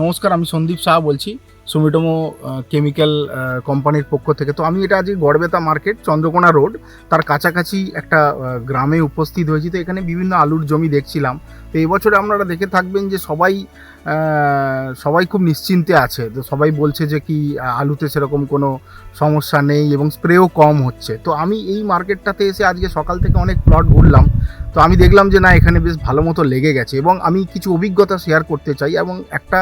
নমস্কার আমি সন্দীপ শাহ বলছি। সুমিটোমো কেমিক্যাল কোম্পানির পক্ষ থেকে। তো আমি এটা আজকে গড়বেতা মার্কেট, চন্দ্রকোনা রোড, তার কাছাকাছি একটা গ্রামে উপস্থিত হয়েছি। তো এখানে বিভিন্ন আলুর জমি দেখছিলাম। তো এবছরে আপনারা দেখে থাকবেন যে সবাই সবাই খুব নিশ্চিন্তে আছে। তো সবাই বলছে যে কি আলুতে সেরকম কোনো সমস্যা নেই এবং স্প্রেও কম হচ্ছে। তো আমি এই মার্কেটটাতে এসে আজকে সকাল থেকে অনেক প্লট ঘুরলাম। তো আমি দেখলাম যে না, এখানে বেশ ভালো মতো লেগে গেছে এবং আমি কিছু অভিজ্ঞতা শেয়ার করতে চাই এবং একটা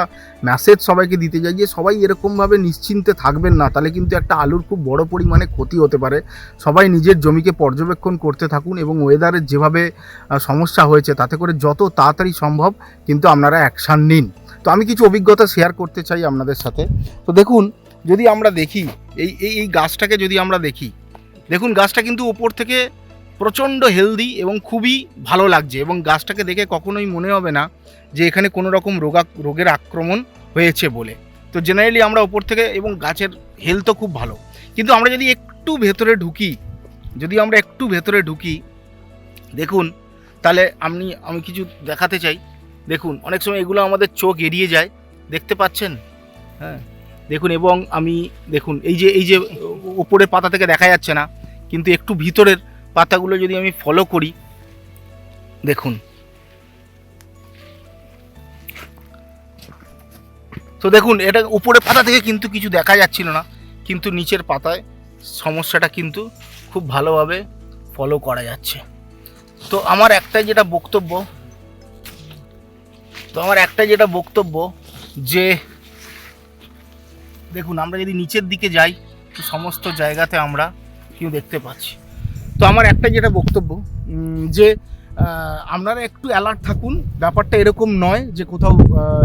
মেসেজ সবাইকে দিতে চাই যে সবাই এরকমভাবে নিশ্চিন্তে থাকবেন না, তাহলে কিন্তু একটা আলুর খুব বড় পরিমাণে ক্ষতি হতে পারে। সবাই নিজের জমিকে পর্যবেক্ষণ করতে থাকুন এবং ওয়েদারের যেভাবে সমস্যা হয়েছে, তাতে করে যত তাড়াতাড়ি সম্ভব কিন্তু আপনারা অ্যাকশান নিন। তো আমি কিছু অভিজ্ঞতা শেয়ার করতে চাই আপনাদের সাথে। তো দেখুন, যদি আমরা দেখি, এই এই এই গাছটাকে যদি আমরা দেখি, দেখুন গাছটা কিন্তু ওপর থেকে প্রচণ্ড হেলদি এবং খুবই ভালো লাগছে এবং গাছটাকে দেখে কখনোই মনে হবে না যে এখানে কোনো রকম রোগা, রোগের আক্রমণ হয়েছে বলে। তো জেনারেলি আমরা ওপর থেকে এবং গাছের হেলথও খুব ভালো। কিন্তু আমরা যদি একটু ভেতরে ঢুকি যদি আমরা একটু ভেতরে ঢুকি দেখুন তাহলে আপনি আমি কিছু দেখাতে চাই। দেখুন অনেক সময় এগুলো আমাদের চোখ এড়িয়ে যায়। দেখতে পাচ্ছেন? হ্যাঁ। দেখুন এবং আমি দেখুন এই যে এই যে ওপরের পাতা থেকে দেখা যাচ্ছে না কিন্তু একটু ভিতরের পাতাগুলো যদি আমি ফলো করি দেখুন। তো দেখুন, এটা উপরে পাতা থেকে কিন্তু কিছু দেখা যাচ্ছিল না, কিন্তু নিচের পাতায় সমস্যাটা কিন্তু খুব ভালোভাবে ফলো করা যাচ্ছে। তো আমার একটাই যেটা বক্তব্য, তো আমার একটাই যেটা বক্তব্য যে, দেখুন, আমরা যদি নিচের দিকে যাই, তো সমস্ত জায়গাতে আমরা কেউ দেখতে পাচ্ছি। তো আমার একটা যেটা বক্তব্য যে আপনারা একটু অ্যালার্ট থাকুন। ব্যাপারটা এরকম নয় যে কোথাও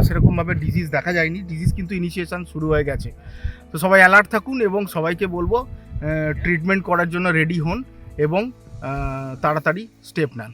সেরকমভাবে ডিজিজ দেখা যায়নি। ডিজিজ কিন্তু ইনিশিয়েশান শুরু হয়ে গেছে। তো সবাই অ্যালার্ট থাকুন এবং সবাইকে বলব ট্রিটমেন্ট করার জন্য রেডি হন এবং তাড়াতাড়ি স্টেপ নেন।